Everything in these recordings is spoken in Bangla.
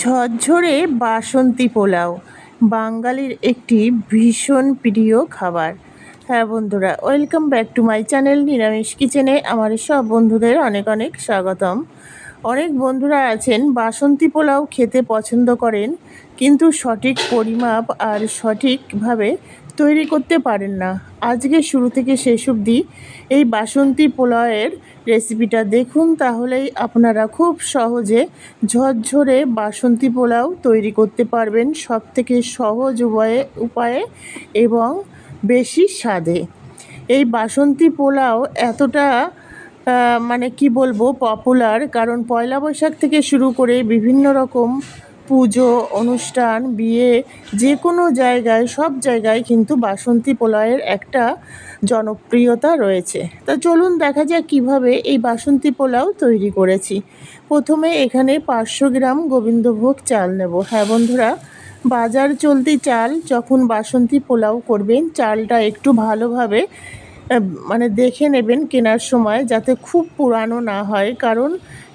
ঝরঝরে বাসন্তী পোলাও, বাঙালির একটি ভীষণ প্রিয় খাবার। হ্যাঁ বন্ধুরা, welcome back to my channel নিরামিষ কিচেনে। আমার সব বন্ধুদের অনেক অনেক স্বাগতম। অনেক বন্ধুরা আছেন, বাসন্তী পোলাও খেতে পছন্দ করেন, কিন্তু সঠিক পরিমাপ আর সঠিকভাবে তৈরি করতে পারেন না। আজকে শুরু থেকে শেষ অবধি এই বাসন্তী পোলাওয়ের রেসিপিটা দেখুন, তাহলেই আপনারা খুব সহজে ঝরঝরে বাসন্তী পোলাও তৈরি করতে পারবেন সব থেকে সহজ উপায়ে উপায়ে এবং বেশি স্বাদে। এই বাসন্তী পোলাও এতটা মানে কি বলব পপুলার কারণ পয়লা বৈশাখ থেকে শুরু করে বিভিন্ন রকম পুজো, অনুষ্ঠান, বিয়ে যে কোনো জায়গায়, সব জায়গায় কিন্তু বাসন্তী পোলাওয়ের একটা জনপ্রিয়তা রয়েছে। তা চলুন দেখা যাক কীভাবে এই বাসন্তী পোলাও তৈরি করেছি। প্রথমে এখানে পাঁচশো গ্রাম গোবিন্দভোগ চাল নেব। হ্যাঁ বন্ধুরা, বাজার চলতি চাল যখন বাসন্তী পোলাও করবেন, চালটা একটু ভালোভাবে মানে দেখে নেবেন কেনার সময়, যাতে খুব পুরানো না হয়। কারণ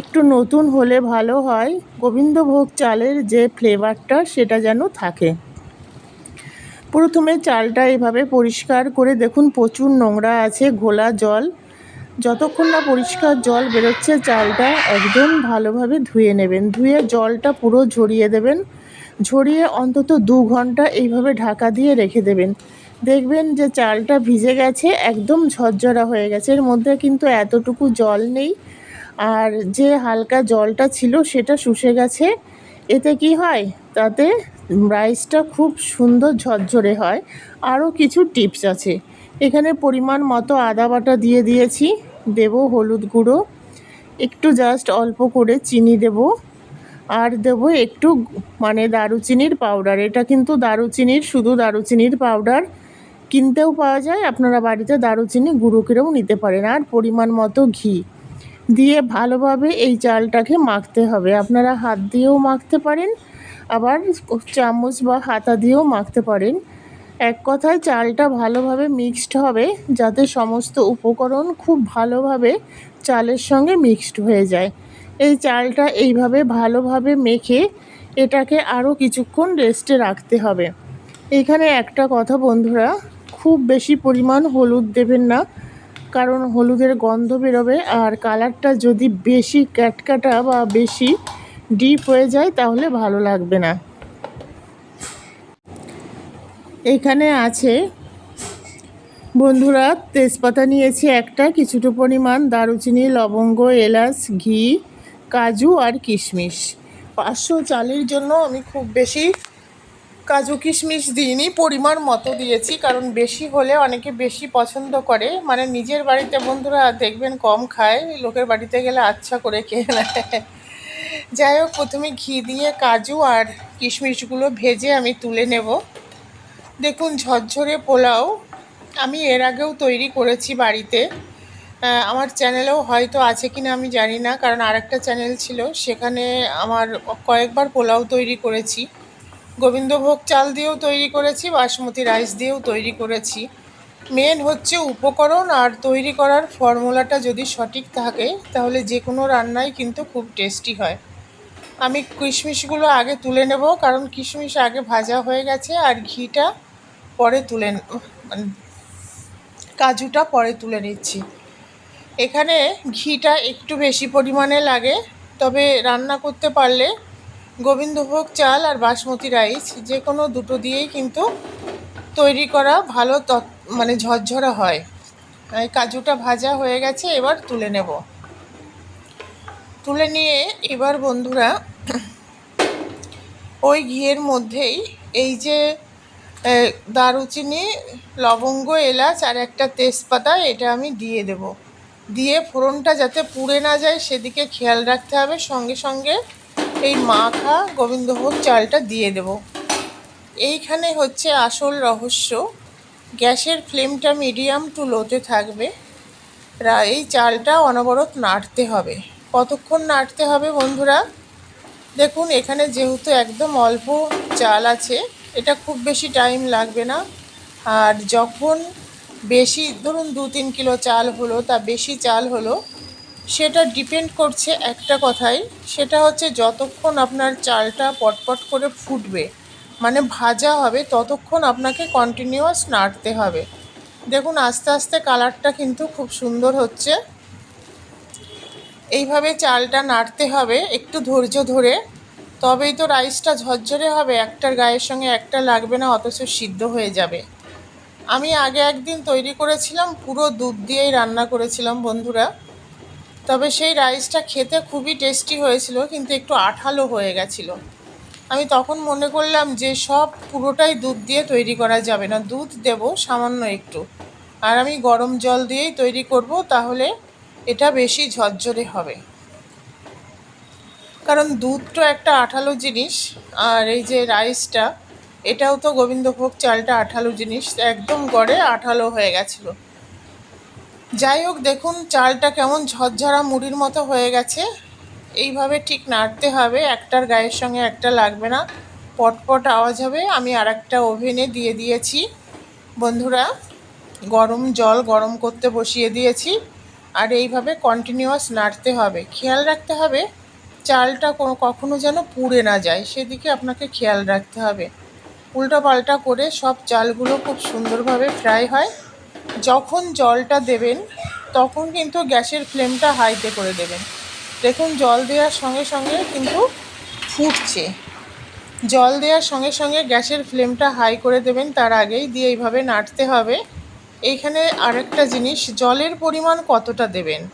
একটু নতুন হলে ভালো হয়। গোবিন্দভোগ চালের যে ফ্লেভারটা সেটা যেন থাকে। প্রথমে চালটা এভাবে পরিষ্কার করে দেখুন, প্রচুর নোংরা আছে, ঘোলা জল। যতক্ষণ না পরিষ্কার জল বেরোচ্ছে, চালটা একদম ভালোভাবে ধুয়ে নেবেন। ধুয়ে জলটা পুরো ঝরিয়ে দেবেন। ঝরিয়ে অন্তত দু ঘণ্টা এইভাবে ঢাকা দিয়ে রেখে দেবেন। দেখবেন যে চালটা ভিজে গেছে, একদম ঝরঝরা হয়ে গেছে। এর মধ্যে কিন্তু এতটুকু জল নেই। আর যে হালকা জলটা ছিল সেটা শুষে গেছে। এতে কি হয়? তাতে রাইসটা খুব সুন্দর ঝরঝরে হয়। আরও কিছু টিপস আছে। এখানে পরিমাণ মতো আদা বাটা দিয়ে দিয়েছি। দেব হলুদ গুঁড়ো। একটু জাস্ট অল্প করে চিনি দেব। আর দেব একটু মানে দারুচিনির পাউডার। এটা কিন্তু দারুচিনির, শুধু দারুচিনির পাউডার কিনতেও পাওয়া যায়। আপনারা বাড়িতে দারুচিনি গুঁড়ো করেও নিতে পারেন। আর পরিমাণ মতো ঘি। দিয়ে ভালোভাবে এই চালটাকে মাখতে হবে। আপনারা হাত দিয়েও মাখতে পারেন, আবার চামচ বা হাতা দিয়েও মাখতে পারেন। এক কথায় চালটা ভালোভাবে মিক্সড হবে, যাতে সমস্ত উপকরণ খুব ভালোভাবে চালের সঙ্গে মিক্সড হয়ে যায়। এই চালটা এইভাবে ভালোভাবে মেখে এটাকে আরও কিছুক্ষণ রেস্টে রাখতে হবে। এখানে একটা কথা বন্ধুরা, খুব বেশি পরিমাণ হলুদ দেবেন না। কারণ হলুদের গন্ধ বেরোবে আর কালারটা যদি বেশি ক্যাটকাটা বা বেশি ডিপ হয়ে যায়, তাহলে ভালো লাগবে না। এখানে আছে, বন্ধুরা তেজপাতা নিয়েছি একটা, কিছুটা পরিমাণ দারুচিনি, লবঙ্গ, এলাচ, ঘি, কাজু আর কিশমিশ। পাঁচশো চালের জন্য আমি খুব বেশি কাজু কিশমিশ দিইনি, পরিমাণ মতো দিয়েছি, কারণ বেশি হলে অনেকে বেশি পছন্দ করে। মানে নিজের বাড়িতে বন্ধুরা দেখবেন কম খায়, লোকের বাড়িতে গেলে আচ্ছা করে খেয়ে নেয়। যাই হোক, প্রথমে ঘি দিয়ে কাজু আর কিশমিশগুলো ভেজে আমি তুলে নেব। দেখুন, ঝরঝরে পোলাও আমি এর আগেও তৈরি করেছি বাড়িতে। আমার চ্যানেলেও হয়তো আছে কিনা আমি জানি না, কারণ আরেকটা চ্যানেল ছিল, সেখানে আমার কয়েকবার পোলাও তৈরি করেছি। গোবিন্দভোগ চাল দিয়েও তৈরি করেছি, বাসমতি রাইস দিয়েও তৈরি করেছি। মেন হচ্ছে উপকরণ আর তৈরি করার ফর্মুলাটা যদি সঠিক থাকে, তাহলে যে কোনো রান্নাই কিন্তু খুব টেস্টি হয়। আমি কিশমিশগুলো আগে তুলে নেব, কারণ কিশমিশ আগে ভাজা হয়ে গেছে আর ঘিটা পরে তুলে মানে কাজুটা পরে তুলে নিচ্ছি। এখানে ঘিটা একটু বেশি পরিমাণে লাগে, তবে রান্না করতে পারলে গোবিন্দভোগ চাল আর বাসমতি রাইস, যে কোনো দুটো দিয়েই কিন্তু তৈরি করা ভালো মানে ঝরঝরা হয়। কাজুটা ভাজা হয়ে গেছে, এবার তুলে নেব। তুলে নিয়ে এবার বন্ধুরা ওই ঘিয়ের মধ্যেই এই যে দারুচিনি, লবঙ্গ, এলাচ আর একটা তেজপাতা, এটা আমি দিয়ে দেব। দিয়ে ফোড়নটা যাতে পুড়ে না যায়, সেদিকে খেয়াল রাখতে হবে। সঙ্গে সঙ্গে এই মাখা গোবিন্দভোগ চালটা দিয়ে দেব। এইখানে হচ্ছে আসল রহস্য। গ্যাসের ফ্লেমটা মিডিয়াম টু লোতে থাকবে। এই চালটা অনবরত নাড়তে হবে। কতক্ষণ নাড়তে হবে বন্ধুরা? দেখুন, এখানে যেহেতু একদম অল্প চাল আছে, এটা খুব বেশি টাইম লাগবে না। আর যখন বেশি, ধরুন দু তিন কিলো চাল হলো, তা বেশি চাল হলো সেটা ডিপেন্ড করছে একটা কথাই, সেটা হচ্ছে যতক্ষণ আপনার চালটা পটপট করে ফুটবে মানে ভাজা হবে, ততক্ষণ আপনাকে কন্টিনিউয়াস নাড়তে হবে। দেখুন, আস্তে আস্তে কালারটা কিন্তু খুব সুন্দর হচ্ছে। এইভাবে চালটা নাড়তে হবে, একটু ধৈর্য ধরে। তবেই তো রাইসটা ঝরঝরে হবে, একটার গায়ের সঙ্গে একটা লাগবে না, অথচ সিদ্ধ হয়ে যাবে। আমি আগে একদিন তৈরি করেছিলাম, পুরো দুধ দিয়েই রান্না করেছিলাম বন্ধুরা। তবে সেই রাইসটা খেতে খুবই টেস্টি হয়েছিল, কিন্তু একটু আঠালো হয়ে গেছিল। আমি তখন মনে করলাম যে সব পুরোটাই দুধ দিয়ে তৈরি করা যাবে না, দুধ দেব সামান্য একটু। আর আমি গরম জল দিয়েই তৈরি করব, তাহলে এটা বেশি ঝরঝরে হবে। কারণ দুধ তো একটা আঠালো জিনিস, আর এই যে রাইসটা, এটাও তো গোবিন্দভোগ চালটা আঠালো জিনিস, একদম গড়ে আঠালো হয়ে গেছিল। যাই হোক, দেখুন চালটা কেমন ঝরঝরা মুড়ির মতো হয়ে গেছে। এইভাবে ঠিক নাড়তে হবে, একটার গায়ের সঙ্গে একটা লাগবে না। পটপট আওয়াজ হবে, আমি আর একটা ওভেনে দিয়ে দিয়েছি। বন্ধুরা, গরম জল গরম করতে বসিয়ে দিয়েছি আর এইভাবে কন্টিনিউয়াস নাড়তে হবে। খেয়াল রাখতে হবে, চালটা কোনো কখনো যেন পুড়ে না যায়, সেদিকে আপনাকে খেয়াল রাখতে হবে। উল্টো পাল্টা করে সব চালগুলো খুব সুন্দরভাবে ফ্রাই হয়। যখন জলটা দেবেন, তখন কিন্তু গ্যাসের ফ্লেমটা হাইতে করে দেবেন। দেখুন, জল দেওয়ার সঙ্গে সঙ্গে কিন্তু ফুটছে। জল দেওয়ার সঙ্গে সঙ্গে গ্যাসের ফ্লেমটা হাই করে দেবেন, তার আগেই দিয়ে এইভাবে নাড়তে হবে। এইখানে আরেকটা জিনিস, জলের পরিমাণ কতটা দেবেন?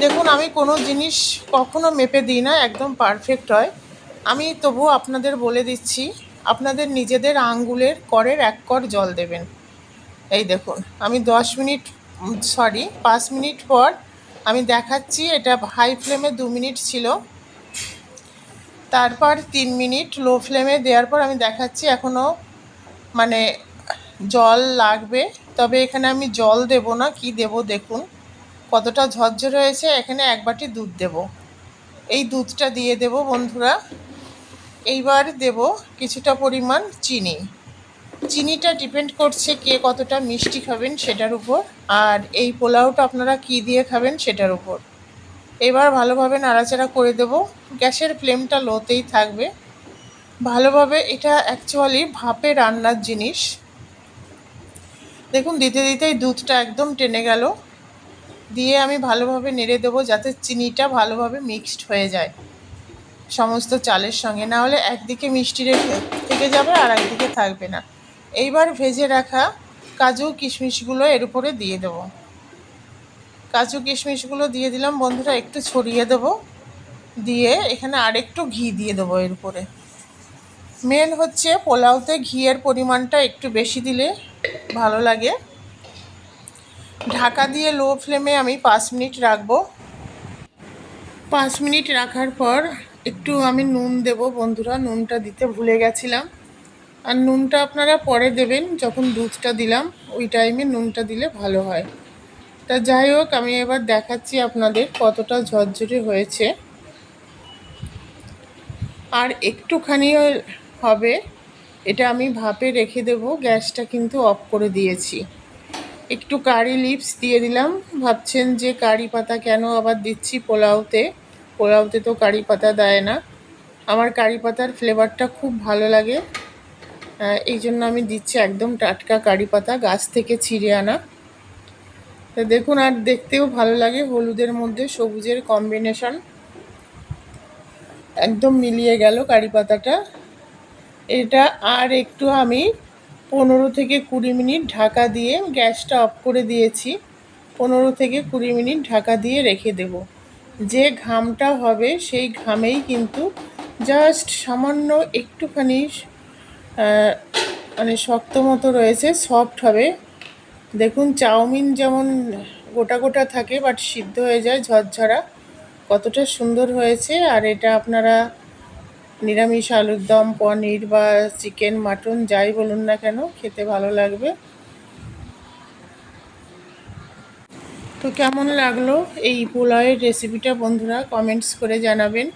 দেখুন, আমি কোনো জিনিস কখনো মেপে দিই না, একদম পারফেক্ট হয়। আমি তবু আপনাদের বলে দিচ্ছি, আপনাদের নিজেদের আঙ্গুলের করের এক কর জল দেবেন। এই দেখুন, আমি দশ মিনিট সরি পাঁচ মিনিট পর আমি দেখাচ্ছি, এটা হাই ফ্লেমে দু মিনিট ছিল। তারপর তিন মিনিট লো ফ্লেমে দেওয়ার পর আমি দেখাচ্ছি এখনও মানে জল লাগবে। তবে এখানে আমি জল দেব না, কি দেব দেখুন, কতটা ঝরঝর হয়েছে, এখানে এক বাটি দুধ দেব। এই দুধটা দিয়ে দেব বন্ধুরা। এইবার দেব কিছুটা পরিমাণ চিনি। চিনিটা ডিপেন্ড করছে কে কতটা মিষ্টি খাবেন সেটার উপর। আর এই পোলাওটা আপনারা কি দিয়ে খাবেন সেটার উপর। এবার ভালোভাবে নাড়াচাড়া করে দেব। গ্যাসের ফ্লেমটা লোতেই থাকবে। ভালোভাবে এটা অ্যাকচুয়ালি ভাপে রান্নার জিনিস। দেখুন, দিতে দিতেই দুধটা একদম টেনে গেল। দিয়ে আমি ভালোভাবে নেড়ে দেবো যাতে চিনিটা ভালোভাবে মিক্সড হয়ে যায়। সমস্ত চালের সঙ্গে। না হলে একদিকে মিষ্টি রেখে থেকে যাবে আর একদিকে থাকবে না। এইবার ভেজে রাখা কাজু কিশমিশগুলো এর উপরে দিয়ে দেব। কাজু কিশমিশগুলো দিয়ে দিলাম, বন্ধুরা একটু ছড়িয়ে দেব। দিয়ে এখানে আরেকটু ঘি দিয়ে দেবো এর উপরে। মেন হচ্ছে পোলাওতে ঘিয়ের পরিমাণটা একটু বেশি দিলে ভালো লাগে। ঢাকা দিয়ে লো ফ্লেমে আমি পাঁচ মিনিট রাখব। পাঁচ মিনিট রাখার পর একটু আমি নুন দেব, বন্ধুরা নুনটা দিতে ভুলে গেছিলাম। আর নুনটা আপনারা পরে দেবেন, যখন দুধটা দিলাম, ওই টাইমে নুনটা দিলে ভালো হয়। তা যাই হোক, আমি এবার দেখাচ্ছি আপনাদের কতটা ঝরঝরে হয়েছে। আর একটুখানি হবে, এটা আমি ভাপে রেখে দেব, গ্যাসটা কিন্তু অফ করে দিয়েছি। একটু কারি লিপস দিয়ে দিলাম, ভাবছেন যে কারি পাতা কেন আবার দিচ্ছি পোলাওতে? পোলাওতে তো কারি পাতা দেয় না। আমার কারি পাতার ফ্লেভারটা খুব ভালো লাগে। এই জন্য আমি দিচ্ছি একদম টাটকা কারি পাতা, গাছ থেকে ছিঁড়ে আনা। তা দেখুন, আর দেখতেও ভালো লাগে হলুদের মধ্যে সবুজের কম্বিনেশন একদম মিলিয়ে গেল কারি পাতাটা। এটা আর একটু আমি পনেরো থেকে কুড়ি মিনিট ঢাকা দিয়ে গ্যাসটা অফ করে দিয়েছি। পনেরো থেকে কুড়ি মিনিট ঢাকা দিয়ে রেখে দেব। যে ঘামটা হবে সেই ঘামেই কিন্তু জাস্ট সামান্য একটুখানি মানে শক্ত মতো রয়েছে সফট হবে। দেখুন, চাউমিন যেমন গোটা গোটা থাকে বাট সিদ্ধ হয়ে যায়, ঝরঝরা। কতটা সুন্দর হয়েছে। আর এটা আপনারা নিরামিষ আলুর দম, পনির বা চিকেন, মাটন, যাই বলুন না কেন, খেতে ভালো লাগবে। তো কেমন লাগল এই পোলাওয়ের রেসিপিটা বন্ধুরা কমেন্টস করে জানাবেন।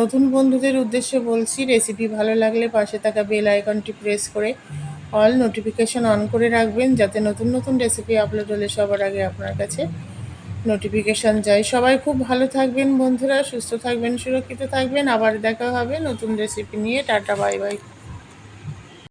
নতুন বন্ধুদের উদ্দেশ্যে বলছি রেসিপি ভালো লাগলে পাশে থাকা বেল আইকনটি প্রেস করে অল নোটিফিকেশন অন করে রাখবেন, যাতে নতুন নতুন রেসিপি আপলোড হলে সবার আগে আপনার কাছে নোটিফিকেশান যায়। সবাই খুব ভালো থাকবেন বন্ধুরা, সুস্থ থাকবেন, সুরক্ষিত থাকবেন। আবার দেখা হবে নতুন রেসিপি নিয়ে। Tata bye bye